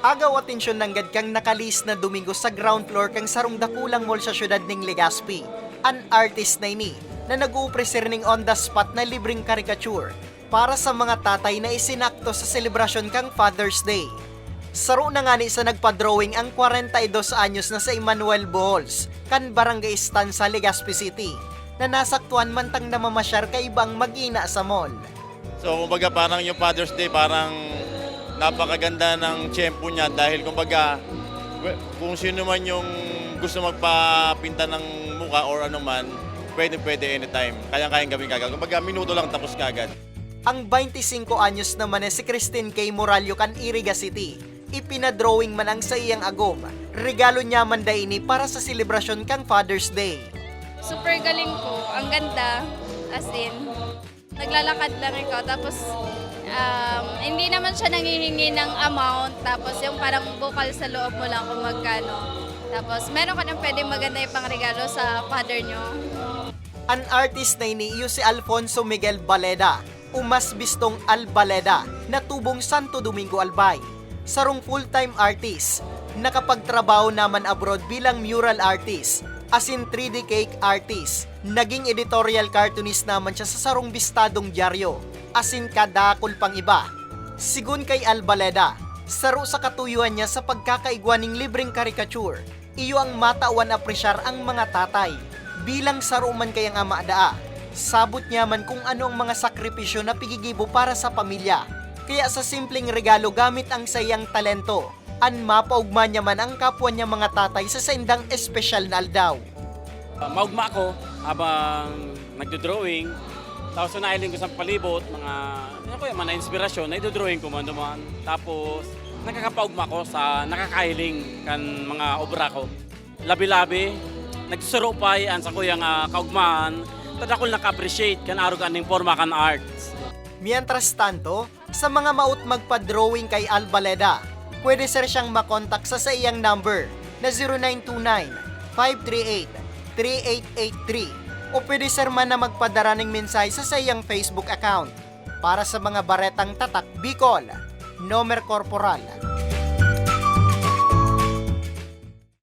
Agaw atensyon ng gad kang nakalis na Domingo sa ground floor kang sarong dakulang mall sa syudad ning Legazpi. An artist na ini na nag-uupresir ning on the spot na libreng caricature para sa mga tatay na isinakto sa selebrasyon kang Father's Day. Saro na nga ni sa nagpa-drawing ang 42 anyos na sa Emmanuel Bohols, kan Barangay Stan sa Legazpi City, na nasaktuan mantang namamasyar kay ibang magina sa mall. So, kumbaga parang yung Father's Day, parang napakaganda ng tiyempo niya dahil kumbaga kung sino man yung gusto magpapinta ng muka or ano man, pwede pwede anytime. Kaya-kayang gawin kagad. Kumbaga minuto lang tapos kagad. Ang 25 anyos naman na si Christine K. Moralio kan Iriga City. Ipinadrawing man ang sa iyang agom. Regalo niya man ini para sa selebrasyon kang Father's Day. Super galing po. Ang ganda. As in, naglalakad lang ikaw. Tapos, um, hindi naman siya nangihingi ng amount. Tapos, yung parang bukal sa loob mo lang kung magkano. Tapos, meron ka nang pwedeng maganda yung pangregalo sa father nyo. An artist na iniiyo si Alfonso Miguel Baleda, umas bistong Albaleda, na tubong Santo Domingo Albay. Sarong full-time artist, nakapagtrabaho naman abroad bilang mural artist, as in 3D cake artist. Naging editorial cartoonist naman siya sa sarong bistadong dyaryo, as in kadakol pang iba. Sigun kay Albaleda, saro sa katuyuan niya sa pagkakaigwaning libreng caricature, iyo ang matawan apresyar ang mga tatay. Bilang saro man kayang ama daa, sabot niya man kung ano ang mga sakripisyo na pigigibo para sa pamilya. Kaya sa simpleng regalo gamit ang sayang talento, an mapaugma niya man ang kapwa niya mga tatay sa saindang espesyal na aldaw. Uh, maugma ako habang nagdo-drawing. Tapos nailing ko sa palibot, mga, ano ko yan, mga inspirasyon, nagdo-drawing ko man duman. Tapos nakakapaugma ko sa nakakahiling kan mga obra ko. Labi-labi, nagsusurupay an sa kuyang uh, kaugmaan, tadakol naka-appreciate kan arog aning forma kan arts. Mientras tanto, sa mga maut magpa-drawing kay Albaleda, pwede sir siyang makontak sa sa iyang number na 0929-538-3883 o pwede sir man na magpadara ng mensahe sa sa iyang Facebook account para sa mga baretang tatak Bicol, Nomer Corporal.